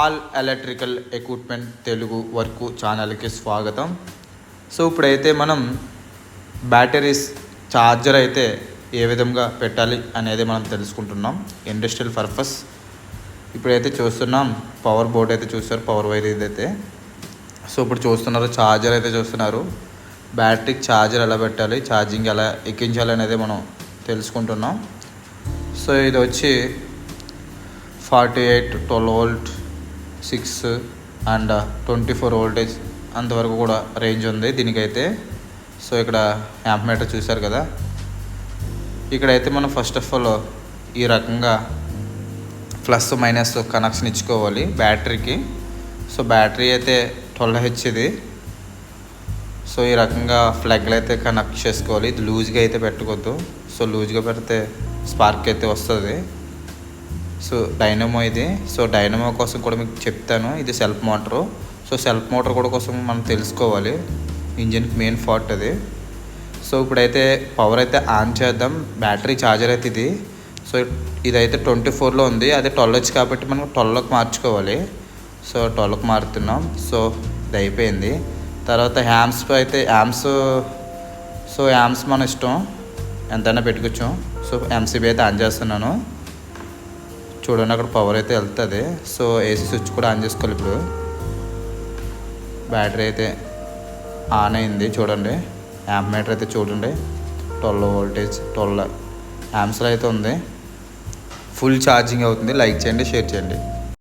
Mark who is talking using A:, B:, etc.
A: All electrical equipment Telugu work ఛానల్కి స్వాగతం. So ఇప్పుడైతే మనం బ్యాటరీస్ ఛార్జర్ అయితే ఏ విధంగా పెట్టాలి అనేది మనం తెలుసుకుంటున్నాం. Industrial purpose. ఇప్పుడైతే చూస్తున్నాం పవర్ బోర్డ్ అయితే చూస్తారు పవర్ వైర్ ఇదైతే. సో ఇప్పుడు చూస్తున్నారు ఛార్జర్ అయితే చూస్తున్నారు. బ్యాటరీ ఛార్జర్ ఎలా పెట్టాలి ఛార్జింగ్ ఎలా ఎక్కించాలి అనేది మనం తెలుసుకుంటున్నాం. సో ఇది వచ్చి forty eight twelve volt six and twenty four voltage అంతవరకు కూడా రేంజ్ ఉంది దీనికైతే. సో ఇక్కడ యాంప్ మీటర్ చూశారు కదా. ఇక్కడైతే మనం ఫస్ట్ ఆఫ్ ఆల్ ఈ రకంగా ప్లస్ మైనస్ కనెక్షన్ ఇచ్చుకోవాలి బ్యాటరీకి. సో బ్యాటరీ అయితే ట్వెల్వ్ హెచ్ ఇది. సో ఈ రకంగా ఫ్లగ్లు అయితే కనెక్ట్ చేసుకోవాలి. ఇది లూజ్గా అయితే పెట్టుకోవద్దు. సో లూజ్గా పెడితే స్పార్క్ అయితే వస్తుంది. సో డైనమో ఇది. సో డైనమో కోసం కూడా మీకు చెప్తాను. ఇది self motor. So self motor కూడా కోసం మనం తెలుసుకోవాలి. ఇంజిన్కి మెయిన్ ఫార్ట్ అది. సో ఇప్పుడైతే పవర్ అయితే ఆన్ చేద్దాం. బ్యాటరీ ఛార్జర్ అయితే ఇది. సో ఇదైతే ట్వంటీ ఫోర్లో ఉంది. అదే ట్వెల్వ్ వచ్చి కాబట్టి మనం ట్వెల్వ్కి మార్చుకోవాలి. సో ట్వెల్వ్కి మారుతున్నాం. సో ఇది అయిపోయింది. తర్వాత హ్యామ్స్ అయితే హ్యామ్స్ సో హ్యామ్స్ మన ఇష్టం. ఎంతైనా పెట్టుకోవచ్చు. సో ఎంసీబీ అయితే ఆన్ చేస్తున్నాను. చూడండి అక్కడ పవర్ అయితే వెళ్తుంది. సో ఏసీ స్విచ్ కూడా ఆన్ చేసుకోవాలి ఇప్పుడు. బ్యాటరీ అయితే ఆన్ అయింది చూడండి. యాంప్ మీటర్ అయితే చూడండి. ట్వెల్వ్ వోల్టేజ్ ట్వెల్వ్ యాంప్స్లో అయితే ఉంది. ఫుల్ ఛార్జింగ్ అవుతుంది. లైక్ చేయండి షేర్ చేయండి.